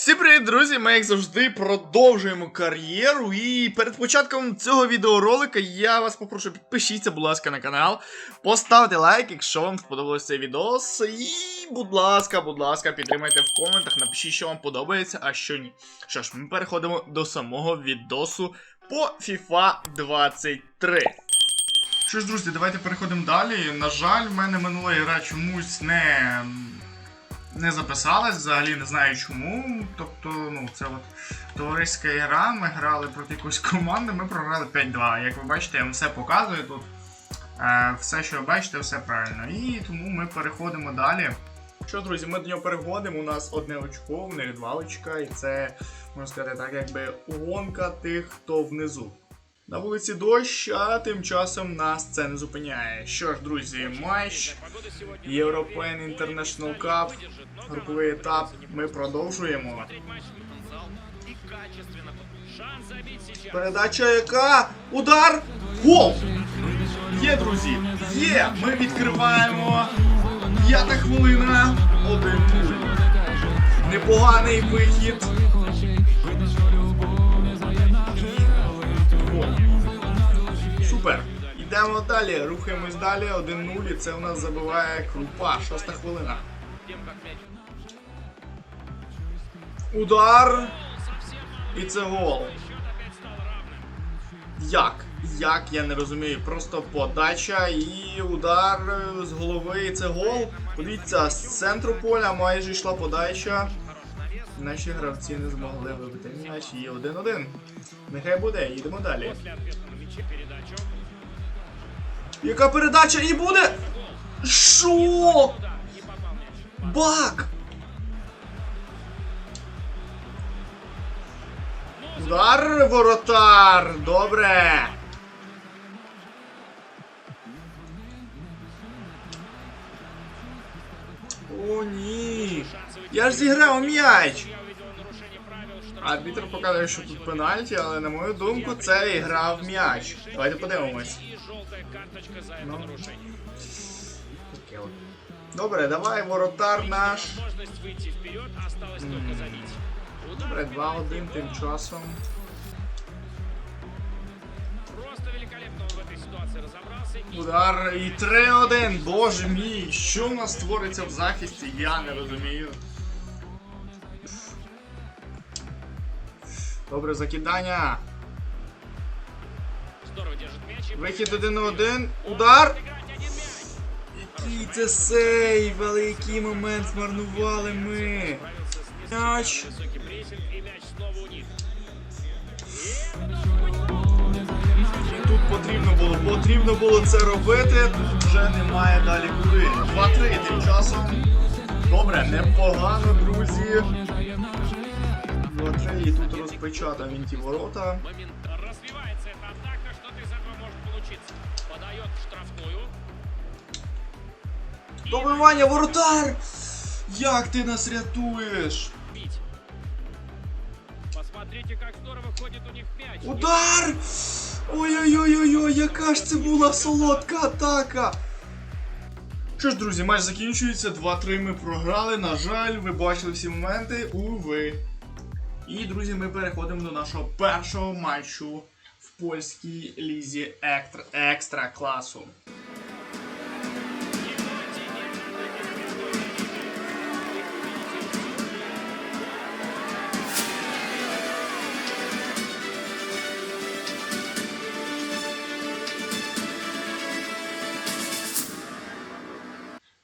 Всім привіт, друзі! Ми, як завжди, продовжуємо кар'єру. І перед початком цього відеоролика я вас попрошу, підпишіться, будь ласка, на канал, поставте лайк, якщо вам сподобався цей відос. І, будь ласка, будь ласка, підтримайте в коментах, напишіть, що вам подобається, а що ні. Що ж, ми переходимо до самого відосу по FIFA 23. Що ж, друзі, давайте переходимо далі. На жаль, в мене минула гра чомусь не не записалась, взагалі не знаю чому. Тобто, ну, це от товариська гра, ми грали проти якоїсь команди, ми програли 5-2. Як ви бачите, я вам все показую тут. Е, все, що ви бачите, все правильно. І тому ми переходимо далі. Що, друзі, ми до нього переходимо. У нас одне очко, в них два очка, і це, можна сказати, так, якби гонка тих, хто внизу. На вулиці дощ, а тим часом нас це не зупиняє. Що ж, друзі, матч European International Cup, груповий етап. Ми продовжуємо. Передача яка? Удар! Гол! Є, друзі! Є! Ми відкриваємо. П'ята хвилина. 1-0. Непоганий вихід. Супер. Йдемо далі, рухаємось далі. 1-0. І це у нас забиває крупа. Шоста хвилина. Удар. І це гол. Як? Як я не розумію. Просто подача і удар з голови. І це гол. Подивіться, з центру поля майже йшла подача. Наші гравці не змогли вибити м'яч. І 1-1. Нехай буде, їдемо далі. Яка передача і буде? Що? Бак! Удар воротар! Добре! О, ні! Я ж зіграв м'яч! Арбітр показує, що тут пенальті, але на мою думку, це і грав м'яч. Давайте подивимось. Ну. Таке от. Добре, давай воротар наш. М. Добре, 2-1 тим часом. Просто великолепно в этой ситуации разобрался. Удар і 3-1. Боже мій, що в нас твориться в захисті, я не розумію. Добре, закидання. Вихід 1-1. Удар. один мяч. Який це сейв, великий момент змарнували ми. Мяч. тут потрібно було, потрібно було це робити. Тут вже немає далі куди. 2-3 тим часом. Добре, непогано, друзі. 2-3 і тут розпечатав він ті ворота. Подает в штрафную. Добивання воротар! Як ти нас рятуєш? Посмотрите, как здорово ходит у них мяч. Удар! Ой-ой-ой-ой, яка ж це була солодка атака! Що ж, друзі, матч закінчується. 2-3 ми програли. На жаль, ви бачили всі моменти. Уви. І, друзі, ми переходимо до нашого першого матчу польській лізі екстра, екстра класу.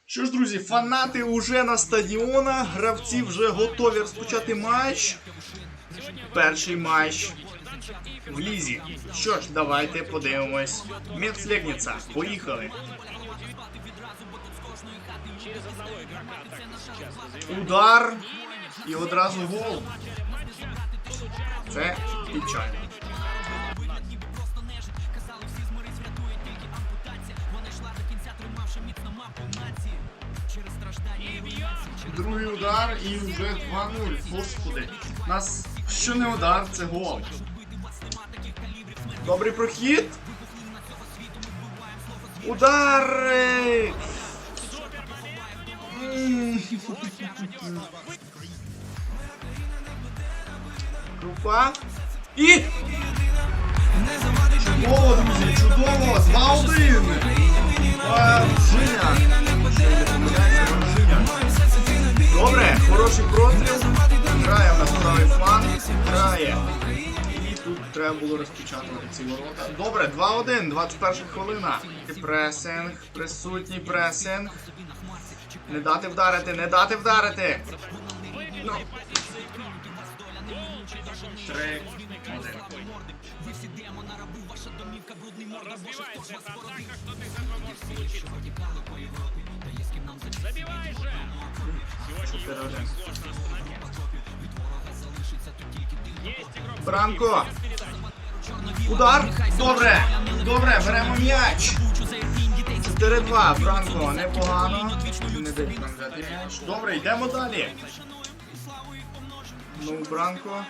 Що ж, друзі, фанати вже на стадіонах, гравці вже готові розпочати матч. Перший матч в лізі. Що ж, давайте подивимось. Мецлегніця, поїхали. Удар і одразу гол. Це печально. Другий удар і вже 2-0. Господи. Нас що не удар, це гол. Добрий прохід. Удари! Крупа. І. Чудово, друзі, чудово! 2-1! Варжиня! Ще не помиляється Варжиня. Добре, хороший простріл. Грає в нас правий фланг. Грає І тут треба було розпечатувати ці ворота. Добре, 2-1, 21 хвилина. Пресинг, присутній пресинг. Не дати вдарити, не дати вдарити. Ну. Три, один. Разбивается эта атака, что ты из этого можешь получиться. Забивай же! Сегодня Чотири его один. сложно остановить. Есть игрок. Бранко. Удар. Добре. Добре, беремо м'яч. 4-2. Бранко, непогано. Не. Добре, йдемо далі. Ну, Бранко.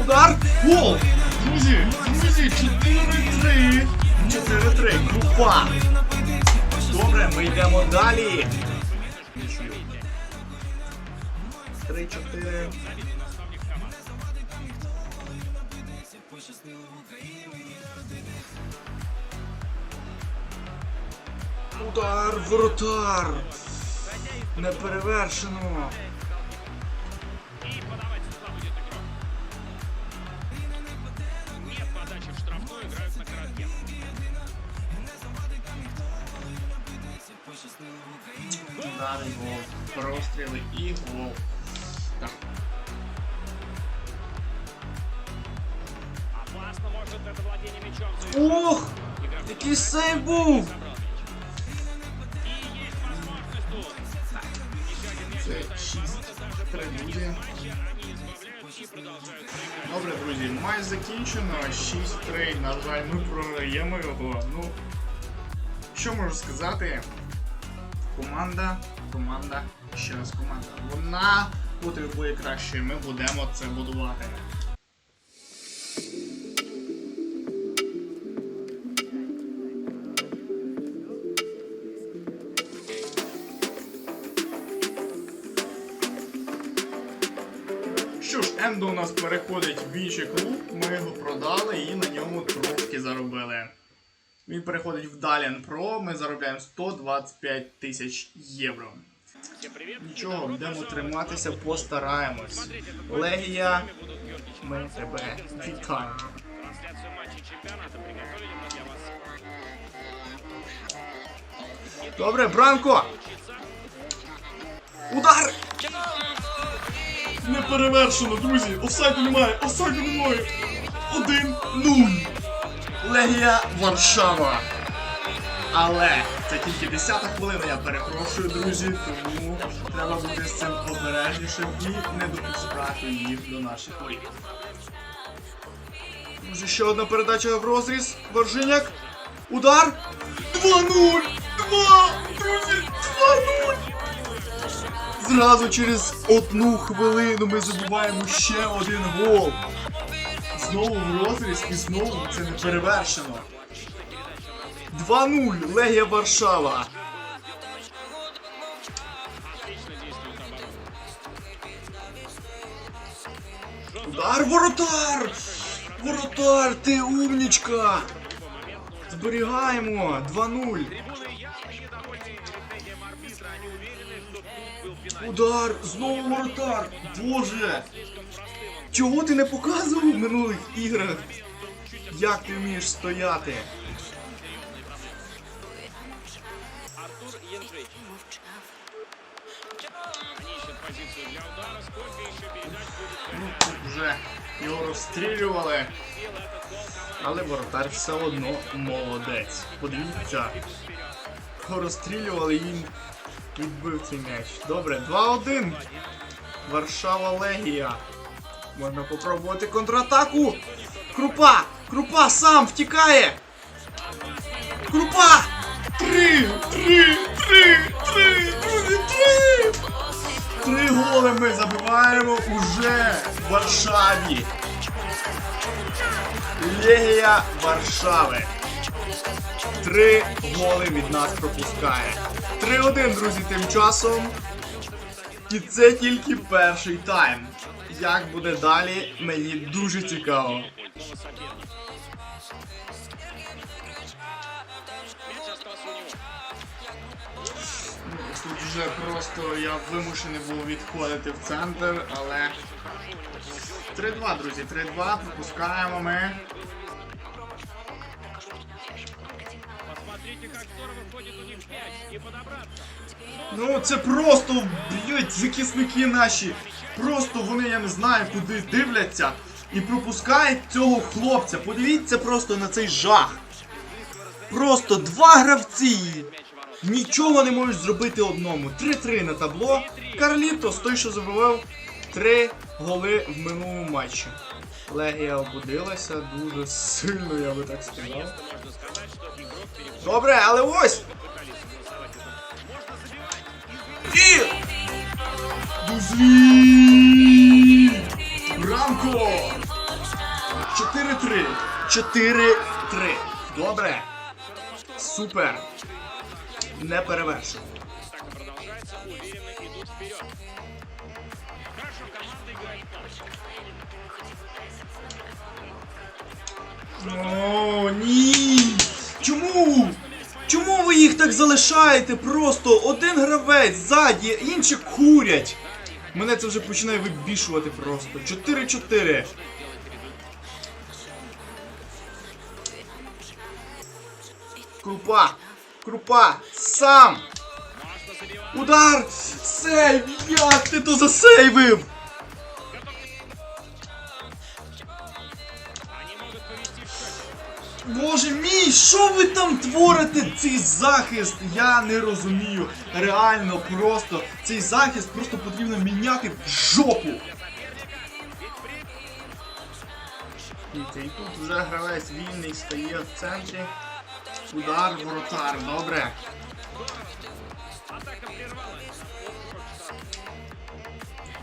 Удар! Гол! Друзі! Друзі! 4-3! 4-3! Група! Добре, ми йдемо далі. 3-4. Удар, воротар! Не перевершено. Удари, гол. Простріли і гол. Ох! Який сейв був! забрал мяч. И есть возможность тут. Еще один мяч. Це 6-3, друзі. Матча они избавляют и продолжают проигрывать. Добре, друзі, матч закінчено. 6-3. На жаль, ми програємо його. Ну, що можу сказати? Команда, команда, ще раз команда. Вона потребує краще. Ми будемо це будувати. Що ж, Ендо у нас переходить в інший клуб, ми його продали і на ньому трошки заробили. Він переходить в Dalian Pro, ми заробляємо 125 тисяч євро. Нічого, будемо триматися, постараємось. Легія, ми тебе вітаємо. Добре, Бранко! Удар! Не перевершено, друзі! Офсайду немає! Офсайду немає! 1-0! Легія Варшава! Але це тільки 10 хвилина, я перепрошую, друзі, тому треба бути з цим обережнішим і не допускати їх до наших воріт. Друзі, ще одна передача в розріз. Варжиняк. Удар. 2-0! 2! Друзі, 2-0! Зразу через одну хвилину ми забуваємо ще один гол. Знову в розріз і знову це не перевершено. 2-0 Легія Варшава. Отлично действует оборона. Удар воротар! Воротар, ти умнічка! Зберігаємо 2-0. Трибуны явно недовольны решением арбитра. Они уверены, что тут был пенальти. Удар! Знову воротар! Боже! Слишком простым он. Чого ти не показував в минулих іграх? Як ти вмієш стояти? Вже його розстрілювали, але воротар все одно молодець. Подивіться, розстрілювали він відбив цей м'яч. Добре, 2-1. Варшава Легія. Можна попробувати контратаку. Крупа! Крупа сам втікає! Крупа! Три! Три! Три! Три! Три! Три голи ми забиваємо уже в Варшаві. Легія Варшави. Три голи від нас пропускає. 3-1, друзі, тим часом. І це тільки перший тайм. Як буде далі, мені дуже цікаво. Тут вже просто я вимушений був відходити в центр, але 3-2, друзі, 3-2, пропускаємо ми. Ну це просто б'ють захисники наші. Просто вони, я не знаю, куди дивляться і пропускають цього хлопця. Подивіться просто на цей жах. Просто два гравці. Нічого не можуть зробити одному. 3-3 на табло. Карлітос, той, що забивав три голи в минулому матчі. Легія обудилася дуже сильно, я би так сказав. Добре, але ось! І... Дузві! Рамко! 4-3. 4-3. Добре. Супер. Не перевершено. Продолжается. Уверенно идут вперед. Хорошо, команда играет О, ні! Чому? Чому ви їх так залишаєте? Просто один гравець ззаді, інші курять. Мене це вже починає вибішувати просто. 4-4. Крупа! Крупа! Сам! Удар! Сейв! Як ти то засейвив? Боже мій, що ви там творите? Цей захист, я не розумію. Реально просто цей захист просто потрібно міняти в жопу. І тут вже гравець вільний стає в центрі. Удар, воротар, добре.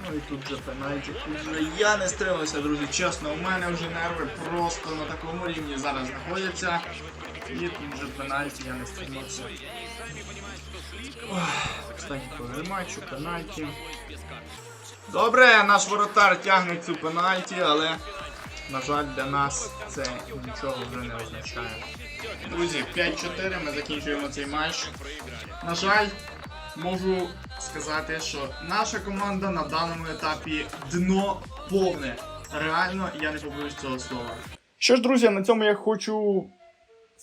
Ну і тут вже пенальті. Тут вже я не стримався, друзі. Чесно, у мене вже нерви просто на такому рівні зараз знаходяться. І тут вже пенальті, я не стримався. Останній матчу, пенальті. Добре, наш воротар тягне цю пенальті, але, на жаль, для нас це нічого вже не означає. Друзі, 5-4 ми закінчуємо цей матч. На жаль, можу сказати, що наша команда на даному етапі дно повне. Реально, я не побоюсь цього слова. Що ж, друзі, на цьому я хочу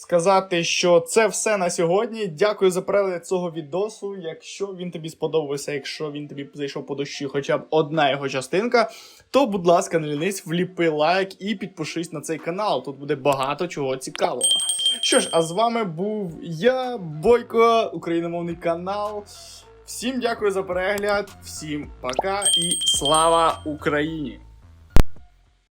сказати, що це все на сьогодні. Дякую за перегляд цього відосу. Якщо він тобі сподобався, якщо він тобі зайшов по дощі, хоча б одна його частинка, то, будь ласка, не лінись, вліпи лайк і підпишись на цей канал. Тут буде багато чого цікавого. Що ж, а з вами був я, Бойко, україномовний канал. Всім дякую за перегляд, всім пока і слава Україні!